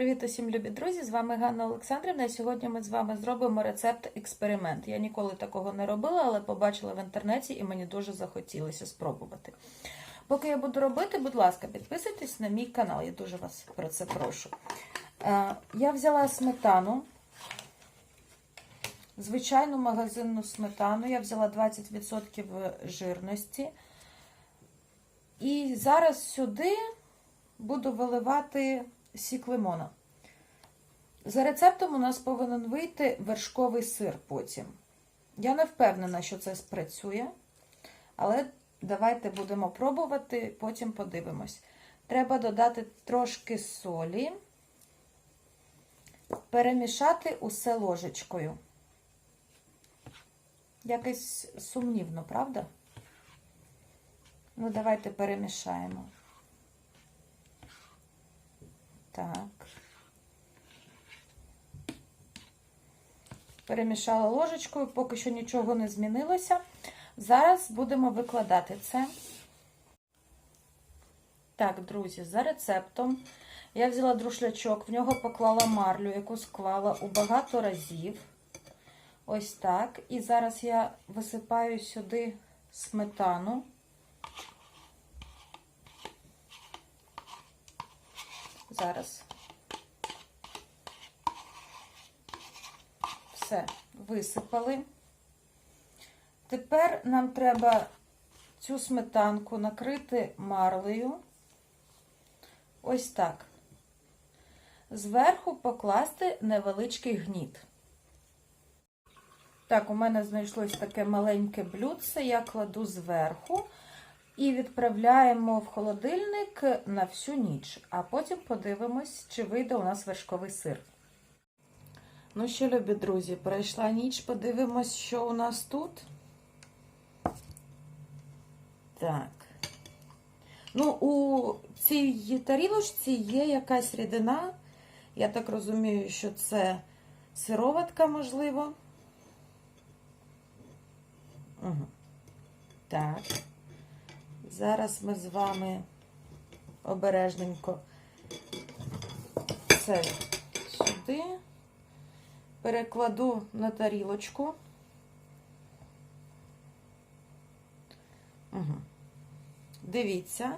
Привіт усім, любі друзі! З вами Ганна Олександрівна. І сьогодні ми з вами зробимо рецепт експеримент. Я ніколи такого не робила, але побачила в інтернеті і мені дуже захотілося спробувати. Поки я буду робити, будь ласка, підписуйтесь на мій канал, я дуже вас про це прошу. Е, Я взяла сметану, звичайну магазинну сметану. Я взяла 20% жирності. І зараз сюди буду виливати сік лимона. За рецептом у нас повинен вийти вершковий сир потім. Я не впевнена, що це спрацює, але давайте будемо пробувати, потім подивимось. Треба додати трошки солі, перемішати усе ложечкою. Якось сумнівно, правда? Ну, давайте перемішаємо. Так. Перемішала ложечкою, поки що нічого не змінилося. Зараз будемо викладати це. Так, друзі, за рецептом я взяла друшлячок, в нього поклала марлю, яку склала у багато разів. Ось так. І зараз я висипаю сюди сметану. Зараз. Все, висипали. Тепер нам треба цю сметанку накрити марлею. Ось так. Зверху покласти невеличкий гніт. Так, у мене знайшлось таке маленьке блюдце, я кладу зверху і відправляємо в холодильник на всю ніч, а потім подивимось, чи вийде у нас вершковий сир. Ну що, любі друзі, пройшла ніч, подивимось, що у нас тут. Так. Ну, у цій тарілочці є якась рідина. Я так розумію, що це сироватка, можливо. Угу. Так. Зараз ми з вами обережненько це сюди перекладу на тарілочку. Угу. Дивіться.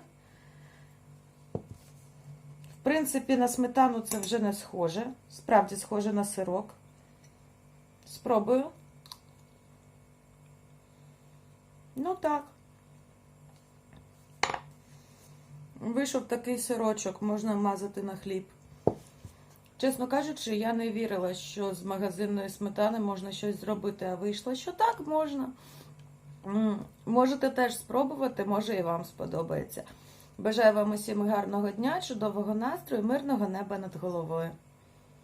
В принципі, на сметану це вже не схоже. Справді схоже на сирок. Спробую. Ну так. Вийшов такий сирочок, можна мазати на хліб. Чесно кажучи, я не вірила, що з магазинної сметани можна щось зробити, а вийшло, що так можна. Можете теж спробувати, може і вам сподобається. Бажаю вам усім гарного дня, чудового настрою, мирного неба над головою.